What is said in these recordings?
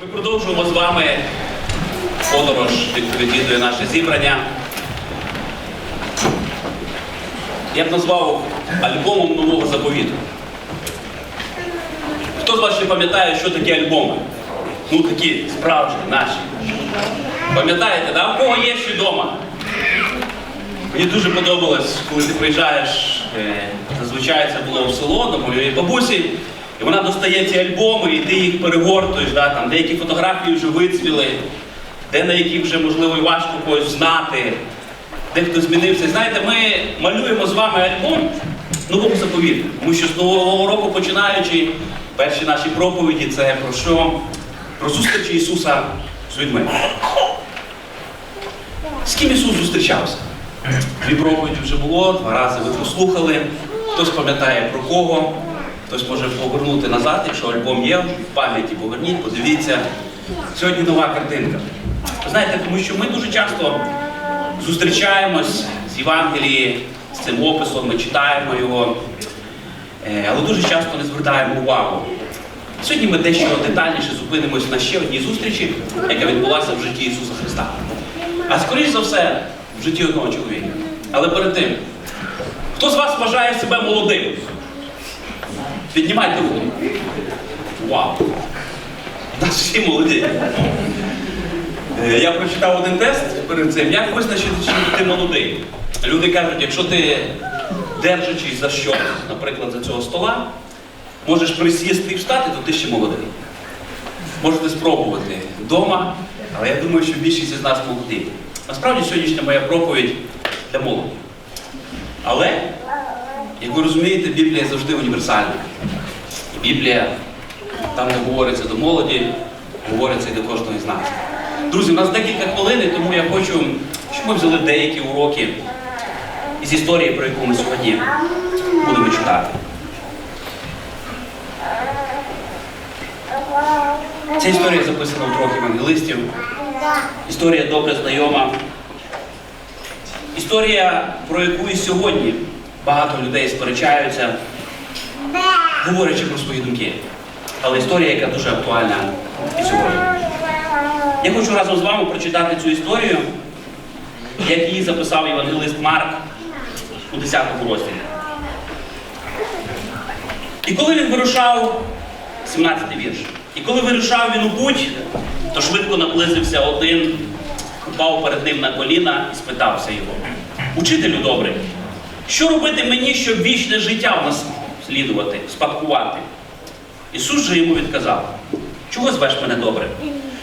Ми продовжуємо з вами подорож, відвідує наше зібрання. Я б назвав альбомом нового заповіту. Хто з вас ще пам'ятає, що таке альбоми? Ну такі справжні, наші. Пам'ятаєте, да? У кого є ще вдома? Мені дуже подобалось, коли ти приїжджаєш, е, зазвичай це було в село до моєї бабусі, і вона достає ці альбоми, і ти їх перегортуєш, да, там, деякі фотографії вже вицвіли, де на які вже можливо і важко когось знати, де хто змінився. Знаєте, ми малюємо з вами альбом нового заповіту, тому що з нового року починаючи, перші наші проповіді це про що? Про зустрічі Ісуса з людьми. З ким Ісус зустрічався? Дві проповіді вже було, два рази ви послухали. Хтось пам'ятає про кого, хтось може повернути назад, якщо альбом є, в пам'яті поверніть, подивіться. Сьогодні нова картинка. Знаєте, тому що ми дуже часто зустрічаємось з Євангелії, з цим описом, ми читаємо його, е, але дуже часто не звертаємо увагу. Сьогодні ми дещо детальніше зупинимось на ще одній зустрічі, яка відбулася в житті Ісуса Христа. А скоріш за все, в житті одного чоловіка. Але перед тим, хто з вас вважає себе молодим? Піднімайте руку. Вау! У нас всі молоді. Е, Я прочитав один тест перед цим. Як визначити, чи ти молодий? Люди кажуть, якщо ти держачись за щось, наприклад, за цього стола, можеш присісти і встати, то ти ще молодий. Можете спробувати вдома, але я думаю, що більшість із нас молоді. Насправді сьогоднішня моя проповідь для молоді. Але, як ви розумієте, Біблія завжди універсальна. І Біблія там не говориться до молоді, говориться і до кожного із нас. Друзі, у нас декілька хвилин, тому я хочу, щоб ми взяли деякі уроки із історії, про яку ми сьогодні будемо читати. Ця історія записана в трьох евангелистів. Історія добре знайома. Історія, про яку і сьогодні багато людей сперечаються, говорячи про свої думки. Але історія, яка дуже актуальна і сьогодні. Я хочу разом з вами прочитати цю історію, як її записав євангелист Марк у 10 розділі. І коли він вирушав, 17 вірш. І коли вирушав він у путь, то швидко наблизився один, упав перед ним на коліна і спитався його. Учителю добрий, що робити мені, щоб вічне життя в нас слідувати, спадкувати? Ісус же йому відказав: чого звеш мене добрим?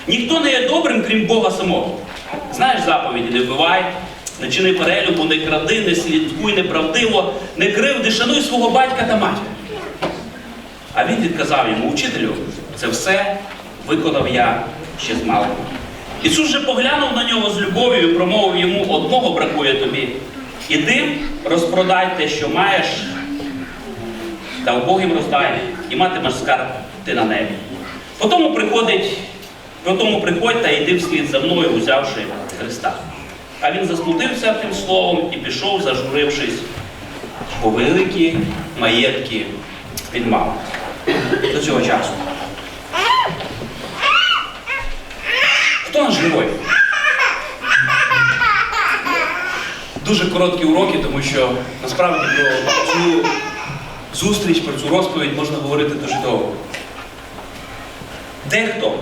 Ніхто не є добрим, крім Бога самого. Знаєш заповіді, не вбивай, не чини перелюбу, не кради, не слідкуй неправдиво, не кривди, шануй свого батька та матір. А він відказав йому, учителю, це все виконав я ще з малого. Ісус же поглянув на нього з любов'ю і промовив йому, одного бракує тобі. Іди, розпродай те, що маєш, та убогим роздай, і матимеш скарб ти на небі. Потому приходить, потому приходь та йди вслід за мною, узявши Христа. А він засмутився тим словом і пішов, зажурившись, бо великі маєтки він до цього часу. Хто наш герой? Дуже короткі уроки, тому що насправді про цю зустріч, про цю розповідь можна говорити дуже довго. Дехто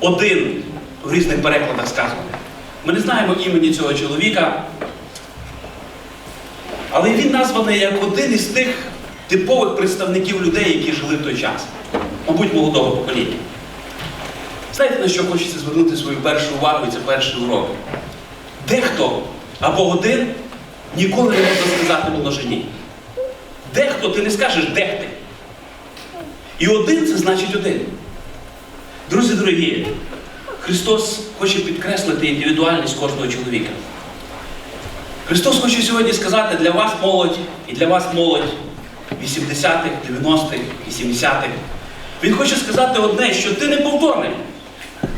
один в різних перекладах сказано. Ми не знаємо імені цього чоловіка, але він названий як один із тих типових представників людей, які жили в той час, мабуть, молодого покоління. Знаєте, на що хочеться звернути свою першу увагу, і це перший урок. Дехто або один ніколи не можна сказати множині. Дехто ти не скажеш дехти. І один це значить один. Друзі дорогі, Христос хоче підкреслити індивідуальність кожного чоловіка. Христос хоче сьогодні сказати для вас молодь і для вас молодь 80-х, 90-х і 70-х. Він хоче сказати одне, що ти не повторний.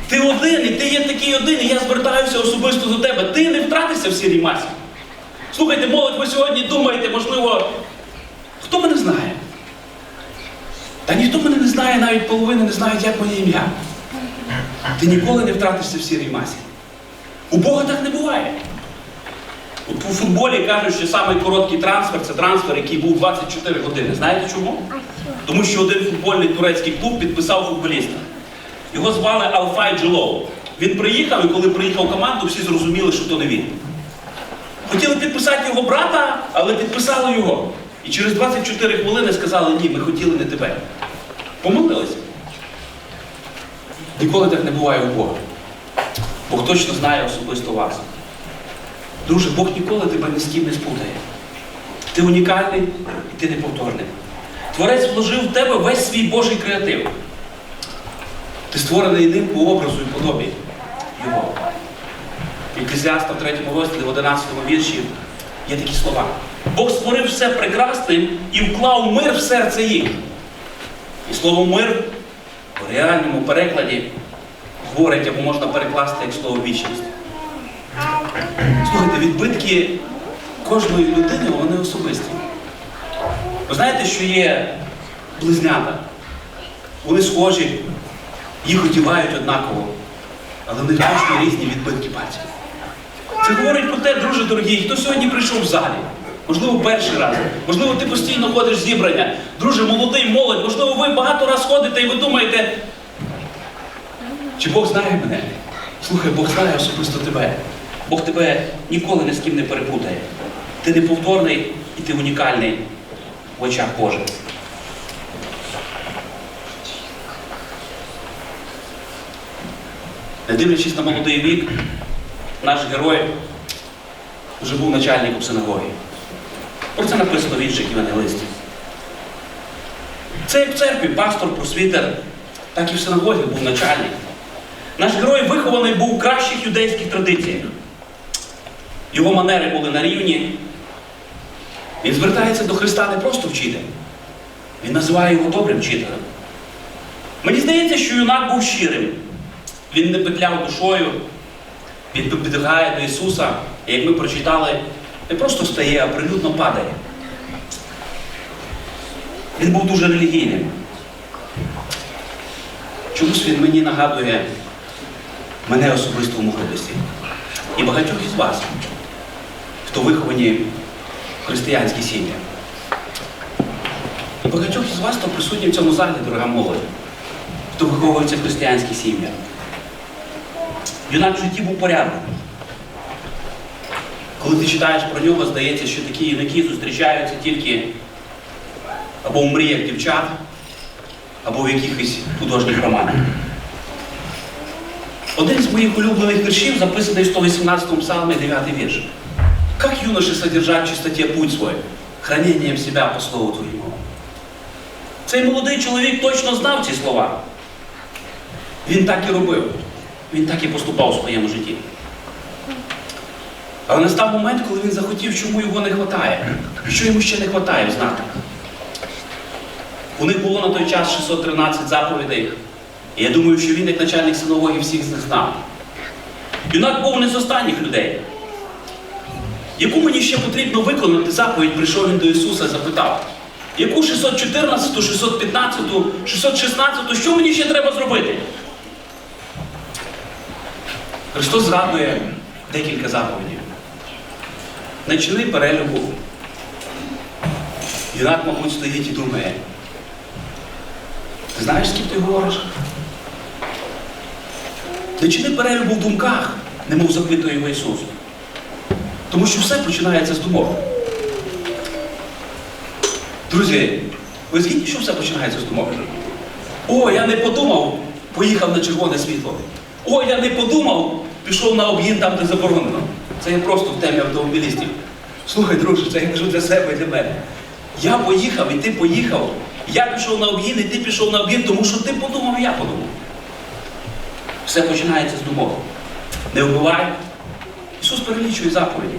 Ти один, і ти є такий один, і я звертаюся особисто до тебе. Ти не втратишся в сірій масі. Слухайте, молодь, ви сьогодні думаєте, можливо, хто мене знає? Та ніхто мене не знає, навіть половина не знають, як моє ім'я. ти ніколи не втратишся в сірій масі. У Бога так не буває. У футболі кажуть, що самий короткий трансфер це трансфер, який був 24 години. Знаєте чому? Тому що один футбольний турецький клуб підписав футболіста. Його звали Алфай Джилоу. Він приїхав, і коли приїхав команду, всі зрозуміли, що то не він. Хотіли підписати його брата, але підписали його. І через 24 хвилини сказали, ні, ми хотіли не тебе. Помилилися. Ніколи так не буває у Бога. Бог точно знає особисто вас. Друже, Бог ніколи тебе ні з ким не спутає. Ти унікальний і ти неповторний. Творець вложив в тебе весь свій Божий креатив. Ти створений ним по образу і подобі Його. Еклезіаста в 3 розділі, в 11 вірші є такі слова. Бог створив все прекрасним і вклав мир в серце їх. І слово мир в реальному перекладі говорить або можна перекласти як слово вічність. Слухайте, відбитки кожної людини вони особисті. Ви знаєте, що є близнята? Вони схожі, їх одівають однаково, але в них точно різні відбитки пальців. Це говорить про те, друже дорогий, хто сьогодні прийшов в залі. Можливо, перший раз. Можливо, ти постійно ходиш зібрання. Друже, молодий, молодь, можливо, ви багато раз ходите і ви думаєте, чи Бог знає мене? Слухай, Бог знає особисто тебе. Бог тебе ніколи ні з ким не перепутає. Ти неповторний і ти унікальний в очах Божих. Не дивлячись на молодий вік, наш герой вже був начальником синагоги. Про це написано в інших євангелистів. Це як в церкві пастор, просвітер, так і в синагозі був начальник. Наш герой вихований був в кращих юдейських традиціях. Його манери були на рівні. Він звертається до Христа не просто вчитель. Він називає його добрим вчителем. Мені здається, що юнак був щирим. Він не петляв душою, він підбігає до Ісуса, і як ми прочитали, не просто стає, а прилюдно падає. Він був дуже релігійним. Чомусь він мені нагадує мене особисто в молодості. І багатьох із вас, хто виховані в християнській сім'ї. І багатьох із вас, хто присутні в цьому залі, дорога молодь, хто виховується в християнській сім'ї. Юнак в житті був порядок. Коли ти читаєш про нього, здається, що такі юнаки зустрічаються тільки або в мріях дівчат, або в якихось художніх романах. Один з моїх улюблених віршів записаний в 118 псалмі 9 вірш. Как юноши содержать в чистоте путь свой, хранением себя по слову Твоему. Цей молодий чоловік точно знав ці слова. Він так і робив. Він так і поступав у своєму житті. Але настав момент, коли він захотів, чому його не вистачає. Що йому ще не вистачає знати. У них було на той час 613 заповідей. І я думаю, що він, як начальник синагоги, всіх з них знав. Юнак був не з останніх людей. Яку мені ще потрібно виконати заповідь, прийшов він до Ісуса і запитав, яку 614, 615, 616, що мені ще треба зробити? Христос згадує декілька заповідей. Не чини перелюбу. Юнак, мабуть, стоїть і думає. Ти знаєш, ким ти говориш? Не чини перелюбу в думках, немов запитує його Ісус. Тому що все починається з думок. Друзі, ви згідні, що все починається з думок? О, я не подумав, поїхав на червоне світло. О, я не подумав, пішов на об'їзд там, де заборонено. Це я просто в темі автомобілістів. Слухай, друже, це я кажу для себе і для мене. Я поїхав і ти поїхав. Я пішов на об'їзд, і ти пішов на об'їзд, тому що ти подумав, і я подумав. Все починається з думок. Не вбивай. Ісус перелічує заповіді.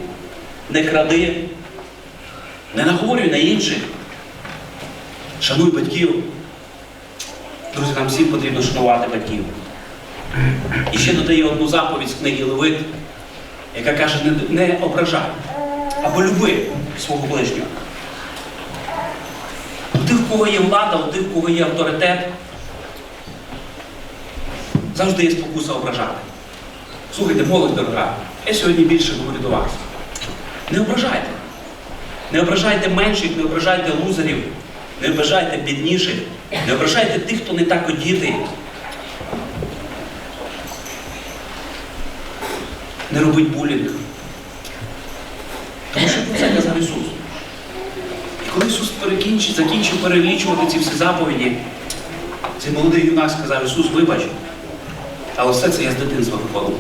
Не кради, не наговорюй на інших. Шануй батьків. Друзі, нам всім потрібно шанувати батьків. І ще додає одну заповідь з книги Левит, яка каже, не, не ображай, або люби свого ближнього. У тих, в кого є влада, у тих, в кого є авторитет, завжди є спокуса ображати. Слухайте, молодь дорога, я сьогодні більше говорю до вас. Не ображайте. Не ображайте менших, не ображайте лузерів, не ображайте бідніших, не ображайте тих, хто не так одітий. Не робіть булінг. Тому що про це казав Ісус. І коли Ісус перекінчив, закінчив перелічувати ці всі заповіді, цей молодий юнак сказав, Ісус, вибач, але все це я з дитинства виконував.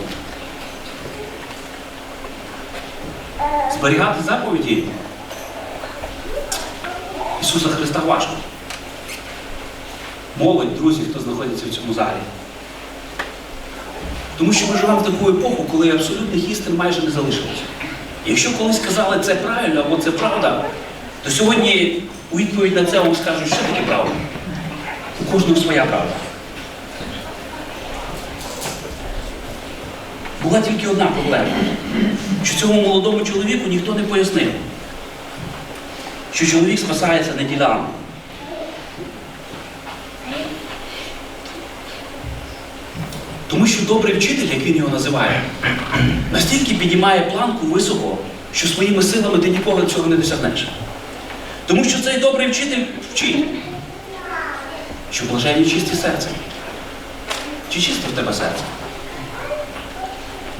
Зберігати заповіді Ісуса Христа важко. Молодь, друзі, хто знаходиться в цьому залі. Тому що ми живемо в таку епоху, коли абсолютних істин майже не залишилося. Якщо колись казали це правильно або це правда, то сьогодні у відповідь на це вам скажуть, що таке правда. У кожного своя правда. Була тільки одна проблема, що цьому молодому чоловіку ніхто не пояснив, що чоловік спасається не. Тому що добрий вчитель, як він його називає, настільки піднімає планку високо, що своїми силами ти ніколи цього не досягнеш. Тому що цей добрий вчитель вчить, що блаженні чисті серцем. Чи чисте в тебе серце?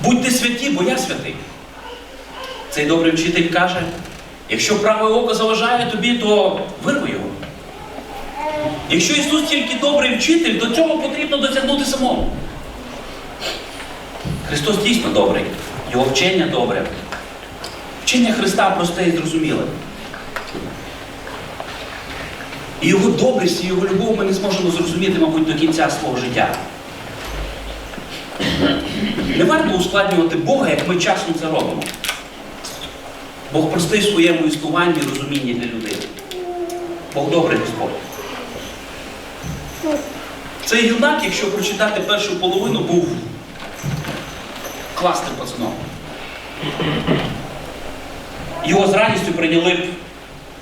Будьте святі, бо я святий. Цей добрий вчитель каже, якщо праве око заважає тобі, то вирви його. Якщо Ісус тільки добрий вчитель, до цього потрібно досягнути самому. Христос дійсно добрий, Його вчення добре. Вчення Христа просте і зрозуміле. І Його добрість і Його любов ми не зможемо зрозуміти, мабуть, до кінця свого життя. Не варто ускладнювати Бога, як ми часом це робимо. Бог простий в своєму існуванні і розумінні для людей. Бог добрий Господь. Цей юнак, якщо прочитати першу половину, був класним пацаном. Його з радістю прийняли б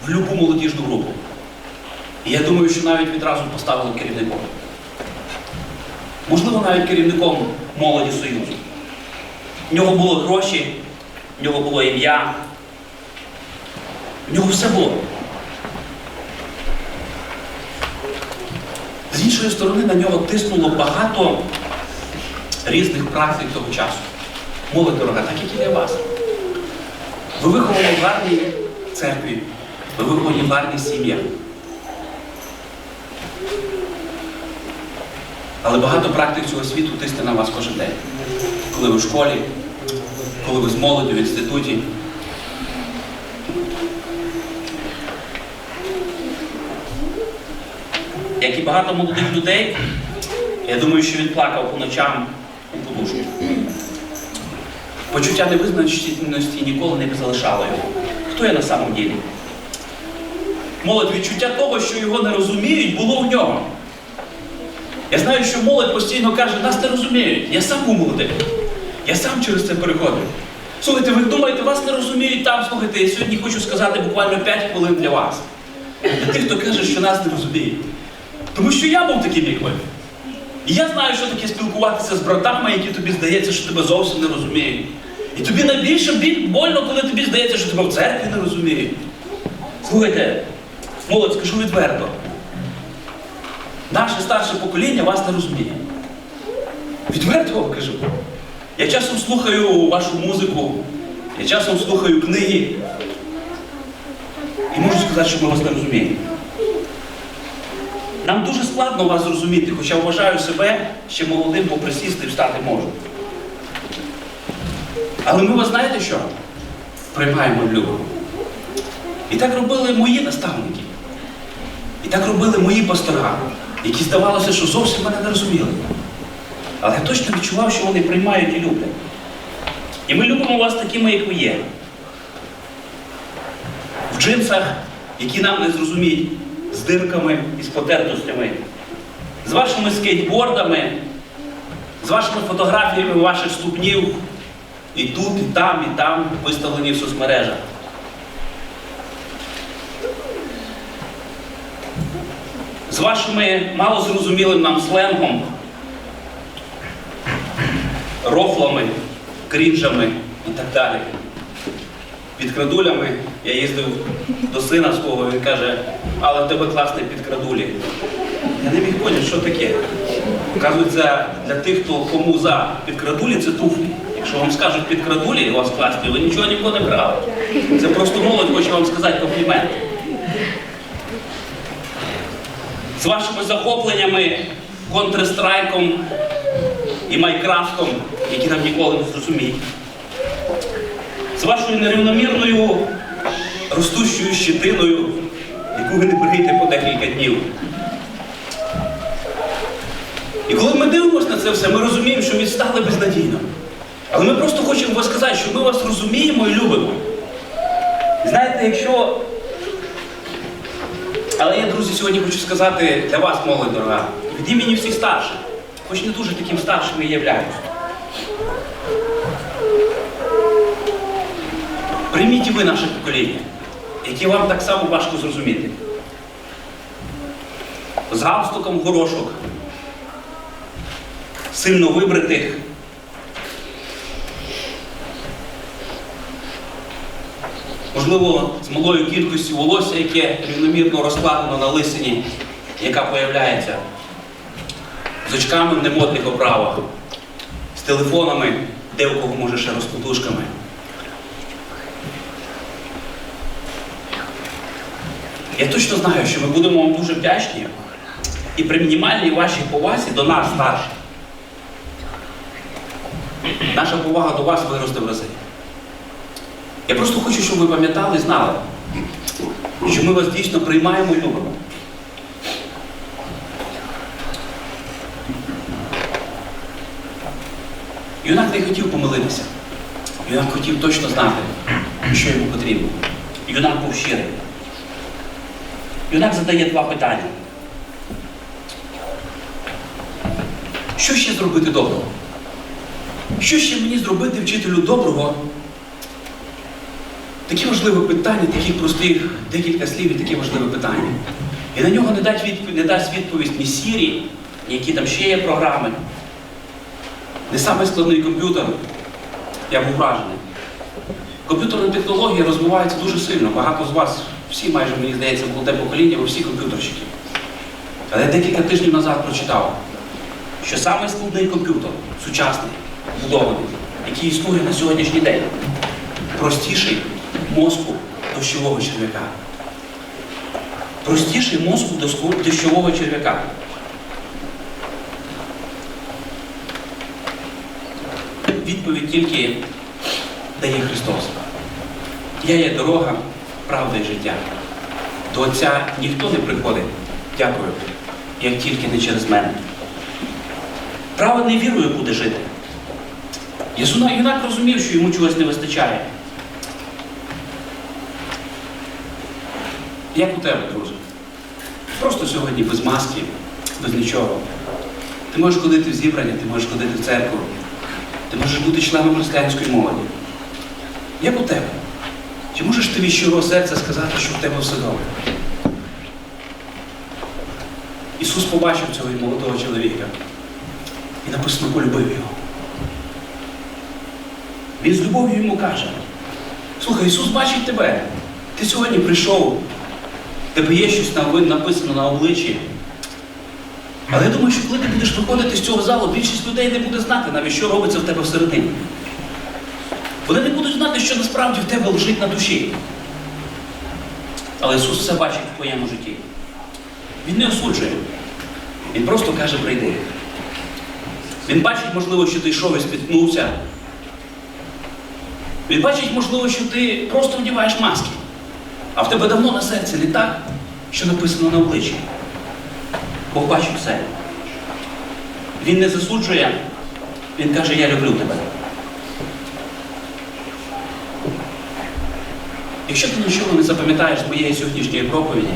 в любу молодіжну групу. І я думаю, що навіть відразу поставили керівником. Можливо, навіть керівником молоді Союзу. В нього було гроші, в нього було ім'я, в нього все було. З іншої сторони, на нього тиснуло багато різних практик того часу. Молодь дорога, так як і для вас. Ви виховані в гарній церкві, ви виховані в гарній сім'ях. Але багато практик цього світу тисне на вас кожен день. Коли ви в школі, коли ви з молоддю в інституті. Як і багато молодих людей, я думаю, що він плакав по ночам у подушку. Почуття невизначеності ніколи не залишало його. Хто я на самом ділі? Молодь, відчуття того, що його не розуміють, було в ньому. Я знаю, що молодь постійно каже, нас не розуміють. Я сам був молодий. Я сам через це переходив. Слухайте, ви думаєте, вас не розуміють там, слухайте, я сьогодні хочу сказати буквально 5 хвилин для вас. Для тих, хто каже, що нас не розуміють. Тому що я був таким, як ви. І я знаю, що таке спілкуватися з братами, які тобі здається, що тебе зовсім не розуміють. І тобі найбільше больно, коли тобі здається, що тебе в церкві не розуміють. Слухайте, молодь, скажу відверто. Наше старше покоління вас не розуміє. Відверто вам кажу. Я часом слухаю вашу музику, я часом слухаю книги. І можу сказати, що ми вас не розуміємо. Нам дуже складно вас зрозуміти, хоча вважаю себе ще молодим, бо присісти і встати можу. Але ми вас знаєте що? Приймаємо любов. І так робили мої наставники. І так робили мої пастора, які здавалося, що зовсім мене не розуміли. Але я точно відчував, що вони приймають і люблять. І ми любимо вас такими, як ви є. В джинсах, які нам не зрозуміють, з дирками і з потертостями, з вашими скейтбордами, з вашими фотографіями ваших ступнів і тут, і там, і там виставлені в соцмережах. З вашими малозрозумілим нам сленгом, рофлами, крінжами і так далі. Під крадулями я їздив до сина свого, він каже, але в тебе класний підкрадулі. Я не міг поняти, що таке. Оказується, для тих, хто кому за підкрадулі, це туфлі. Якщо вам скажуть підкрадулі у вас класні, ви нічого ніколи не брали. Це просто молодь хоче вам сказати комплімент. З вашими захопленнями Counter-Strike і Майкрафтом, які нам ніколи не зрозуміють. З вашою нерівномірною ростущою щитиною, яку ви не бриєте по декілька днів. І коли ми дивимося на це все, ми розуміємо, що відстали безнадійно. Але ми просто хочемо вам сказати, що ми вас розуміємо і любимо. Знаєте, якщо. Але я, друзі, сьогодні хочу сказати для вас, молодь дорога, від імені всіх старших, хоч не дуже таким старшим і являюсь. Прийміть і ви наше покоління, яке вам так само важко зрозуміти. З галстуком горошок, сильно вибритих. Можливо, з малою кількістю волосся, яке рівномірно розкладено на лисині, яка появляється, з очками в немодних оправах, з телефонами, де у кого може ще розкладушками. Я точно знаю, що ми будемо вам дуже вдячні і при мінімальній вашій повазі до нас старших. Наша повага до вас виросте в рази. Я просто хочу, щоб ви пам'ятали і знали, що ми вас дійсно приймаємо і любимо. Юнак не хотів помилитися. Юнак хотів точно знати, що йому потрібно. Юнак був щирий. Юнак задає два питання. Що ще зробити доброго? Що ще мені зробити вчителю доброго? Такі важливі питання, таких простих декілька слів і такі важливі питання. І на нього не дасть відповідь, не дасть відповідь ні Сірі, які там ще є програми. Не саме складний комп'ютер. Я був вражений. Комп'ютерна технологія розвивається дуже сильно. Багато з вас, всі майже, мені здається, молоде покоління, ви всі комп'ютерщики. Але я декілька тижнів назад прочитав, що саме складний комп'ютер, сучасний, будований, який існує на сьогоднішній день, простіший мозку дощового черв'яка. Простіший мозку дощового черв'яка. Відповідь тільки дає Христос. Я є дорога, правда і життя. До Отця ніхто не приходить, дякую, як тільки не через мене. Праведний вірою буде жити. Єсуна юнак розумів, що йому чогось не вистачає. Як у тебе, друже? Просто сьогодні без маски, без нічого. Ти можеш ходити в зібрання, ти можеш ходити в церкву, ти можеш бути членом християнської молоді. Як у тебе? Чи можеш ти від щирого серця сказати, що в тебе все добре? Ісус побачив цього молодого чоловіка і написано полюбив його. Він з любов'ю йому каже: слухай, Ісус бачить тебе. Ти сьогодні прийшов, тебе є щось на- написано на обличчі. Але я думаю, що коли ти будеш виходити з цього залу, більшість людей не буде знати навіть, що робиться в тебе всередині. Вони не будуть знати, що насправді в тебе лежить на душі. Але Ісус все бачить в твоєму житті. Він не осуджує. Він просто каже, прийди. Він бачить, можливо, що ти йшов і спіткнувся. Він бачить, можливо, що ти просто вдіваєш маски. А в тебе давно на серці літак, що написано на обличчі. Бог бачить все. Він не засуджує, він каже, я люблю тебе. Якщо ти нічого не запам'ятаєш моєї сьогоднішньої проповіді,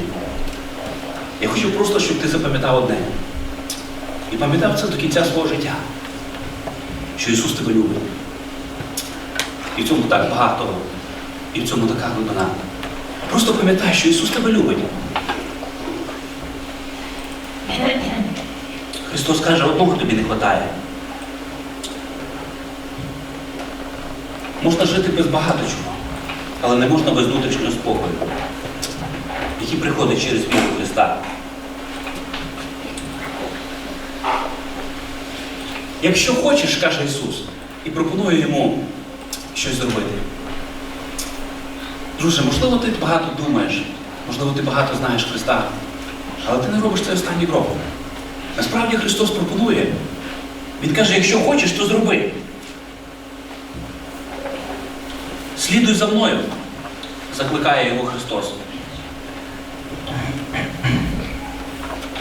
я хочу просто, щоб ти запам'ятав одне. І пам'ятав це до кінця свого життя, що Ісус тебе любить. І в цьому так багато, і в цьому така глибина. Просто пам'ятай, що Ісус тебе любить. Христос каже, одного тобі не вистачає. Можна жити без багато чого, але не можна без внутрішнього спокою, який приходить через віру Христа. Якщо хочеш, каже Ісус, і пропонує йому щось зробити. Друже, можливо, ти багато думаєш, можливо, ти багато знаєш Христа, але ти не робиш цей останній крок. Насправді Христос пропонує. Він каже, якщо хочеш, то зроби. Слідуй за мною, закликає його Христос.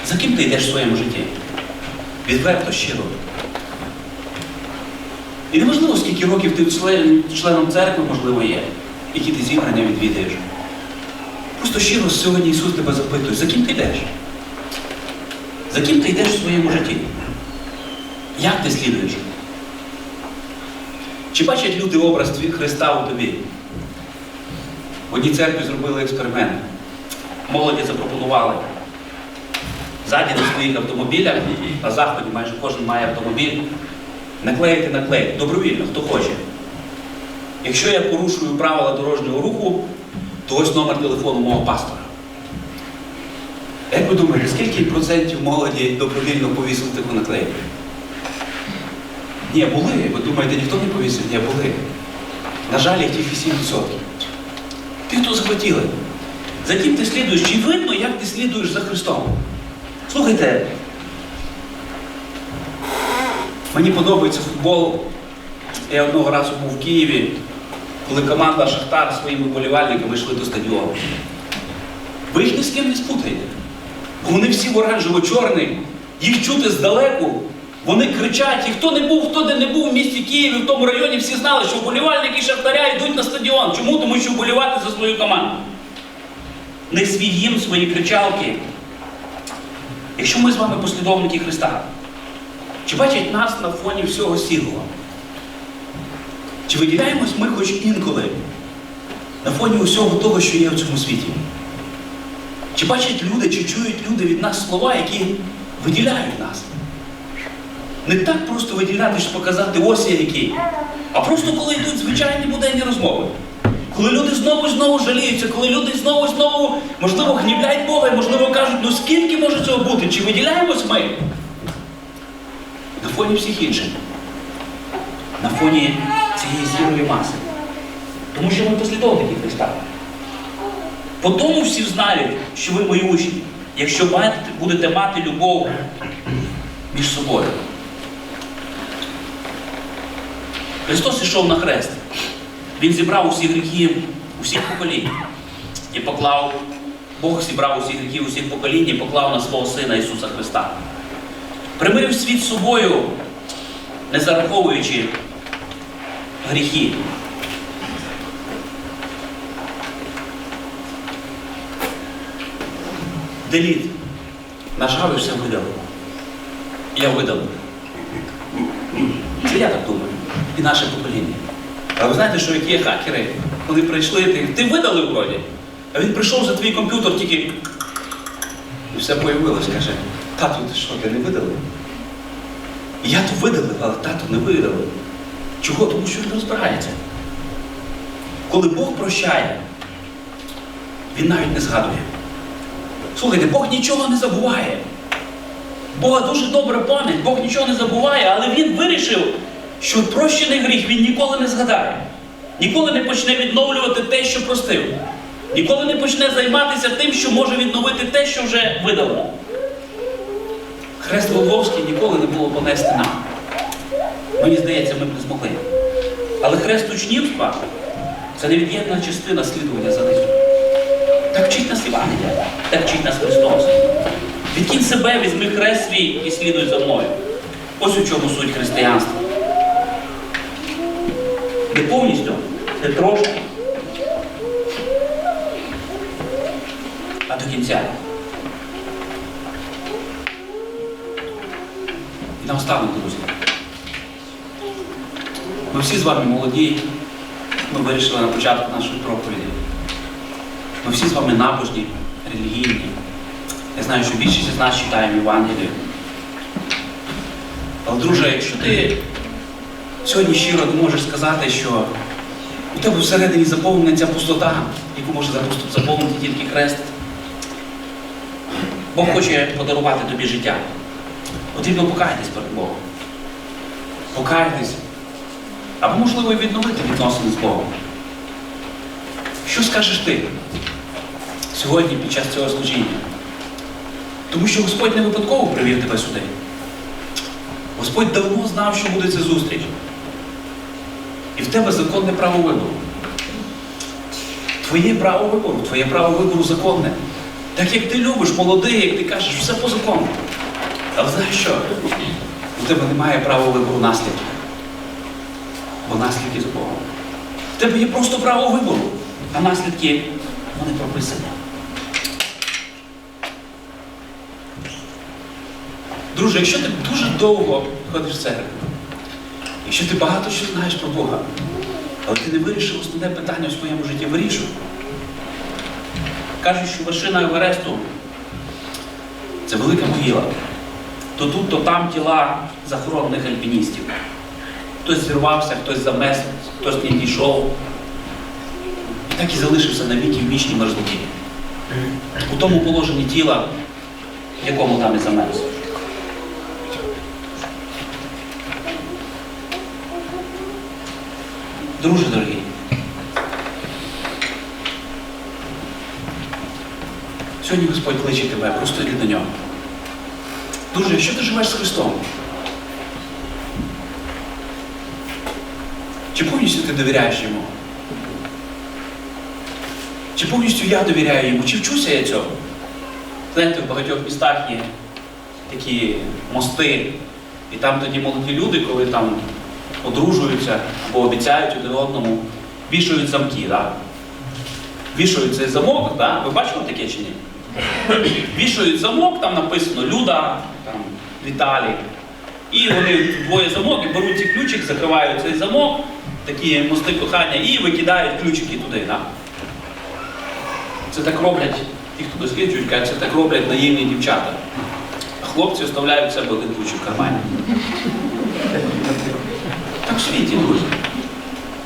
За ким ти йдеш в своєму житті? Відверто, щиро. І неважливо, скільки років ти член, членом церкви, можливо, є, які ти зібрання відвідаєш. Просто щиро сьогодні Ісус тебе запитує, за ким ти йдеш? За ким ти йдеш в своєму житті? Як ти слідуєш? Чи бачать люди образ Христа у тобі? В одній церкві зробили експеримент. Молоді запропонували. Ззаді на своїх автомобілях, на заході майже кожен має автомобіль, наклеїти наклейки. Добровільно, хто хоче. Якщо я порушую правила дорожнього руху, то ось номер телефону мого пастора. Як ви думаєте, скільки процентів молоді добровільно повісили таку наклейку? Ні, були. Ви думаєте, ніхто не повісив? Ні, були. На жаль, їх тільки 7%. Ті, хто захотіли. За ким ти слідуєш? Чи видно, як ти слідуєш за Христом? Слухайте, мені подобається футбол. Я одного разу був в Києві, коли команда Шахтар своїми болівальниками йшли до стадіону. Ви їх ні з ким не спутаєте. Вони всі в оранжево-чорних, їх чути здалеку, вони кричать, і хто не був, хто де не був в місті Києві, в тому районі, всі знали, що вболівальники Шахтаря йдуть на стадіон. Чому? Тому що вболівати за свою команду. Не свій гімн, свої кричалки. Якщо ми з вами послідовники Христа, чи бачать нас на фоні всього сірого? Чи виділяємось ми хоч інколи на фоні усього того, що є в цьому світі? Чи бачать люди, чи чують люди від нас слова, які виділяють нас? Не так просто виділяти, щоб показати ось я який, а просто коли йдуть звичайні буденні розмови. Коли люди знову і знову жаліються, коли люди знову і знову, можливо, гнівляють Бога і, можливо, кажуть, ну скільки може цього бути? Чи виділяємось ми? На фоні всіх інших. На фоні цієї сірої маси. Тому що ми послідовники Христа. По тому всі знають, що ви мої учні, якщо будете мати любов між собою. Христос ішов на хрест. Він зібрав усі гріхи усіх поколінь і поклав, Бог зібрав усі гріхи усіх поколінь і поклав на свого Сина Ісуса Христа. Примирив світ з собою, не зараховуючи гріхи. Деліт. Нажав і все видалив. Я видалив. Це я так думаю. І наше покоління. А ви знаєте, що які хакери, коли прийшли, ти, ти видалив вроді. А він прийшов за твій комп'ютер тільки. І все появилось, каже, тату, ти що, ти не видалив? Я то видалив, але тато не видалив. Чого? Тому що він розбирається. Коли Бог прощає, він навіть не згадує. Слухайте, Бог нічого не забуває. Бога дуже добра пам'ять, Бог нічого не забуває, але Він вирішив, що прощений гріх він ніколи не згадає. Ніколи не почне відновлювати те, що простив. Ніколи не почне займатися тим, що може відновити те, що вже видало. Хрест Голгофський ніколи не було понести нам. Мені здається, ми б не змогли. Але хрест учнівства це невід'ємна частина слідування за ним. Так вчить нас Євангелія, так вчить нас Христос. Відкинь себе, візьми хрест свій і слідуй за мною. Ось у чому суть християнства. Не повністю, не трошки. А до кінця. І наостанок, друзі. Ми всі з вами молоді. Ми вирішили на початку нашої проповіді. Ми всі з вами набожні, релігійні. Я знаю, що більшість із нас читаємо Євангелію. Але, друже, якщо ти сьогодні щиро не можеш сказати, що У тебе всередині заповнена ця пустота, яку може заповнити тільки хрест. Бог хоче подарувати тобі життя. Потрібно покаятись перед Богом. Покаятись. Або, можливо, відновити відносини з Богом. Що скажеш ти сьогодні під час цього служіння? Тому що Господь не випадково привів тебе сюди. Господь давно знав, що буде ця зустріч. І в тебе законне право вибору. Твоє право вибору, твоє право вибору законне. Так як ти любиш, молодий, як ти кажеш, все по закону. Але знаєш що? У тебе немає права вибору наслідків. Бо наслідки з Богом. В тебе є просто право вибору, а наслідки вони прописані. Друже, якщо ти дуже довго ходиш в церкву, якщо ти багато що знаєш про Бога, але ти не вирішив основне питання у своєму житті, вирішуй. Кажуть, що вершина Евересту це велика могила. То тут, то там тіла захоронених альпіністів. Хтось зірвався, хтось замес, хтось не дійшов. І так і залишився навіки в вічній мерзлоті. У тому положенні тіла, якому там і замерз. Друже дорогий, сьогодні Господь кличе тебе, просто йди до нього. Друже, якщо ти живеш з Христом, чи повністю ти довіряєш йому? Чи повністю я довіряю йому? Чи вчуся я цього? Знаєте, в багатьох містах є такі мости, і там тоді молоді люди, коли там одружуються або обіцяють один одному, вішають замки, да? вішають цей замок, да? ви бачили таке чи ні? Вішають замок, там написано Люда, там, Віталій. І вони двоє замок, і беруть ці ключик, закривають цей замок, такі мости кохання, і викидають ключики туди. Да? Це так роблять, ті, хто досліджують, кажуть, це так роблять наївні дівчата. А хлопці оставляють себе один ключик в кармані. Так в світі, друзі.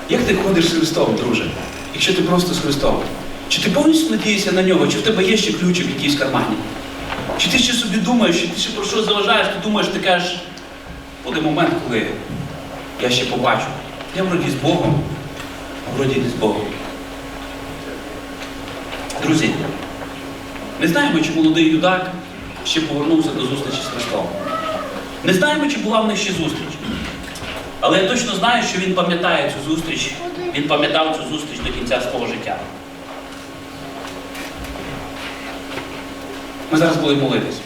Як ти ходиш з Христом, друже? Якщо ти просто з Христом? Чи ти повністю надієшся на нього, чи в тебе є ще ключик якийсь в кармані? Чи ти ще собі думаєш, чи ти ще про що заважаєш, ти думаєш, ти кажеш, буде момент, коли я ще побачу. Я вроді з Богом, а вроді не з Богом. Друзі, не знаємо, чи молодий юдак ще повернувся до зустрічі з Христом. Не знаємо, чи була в них ще зустріч. Але я точно знаю, що він пам'ятає цю зустріч, він пам'ятав цю зустріч до кінця свого життя. Ми зараз будемо молитись.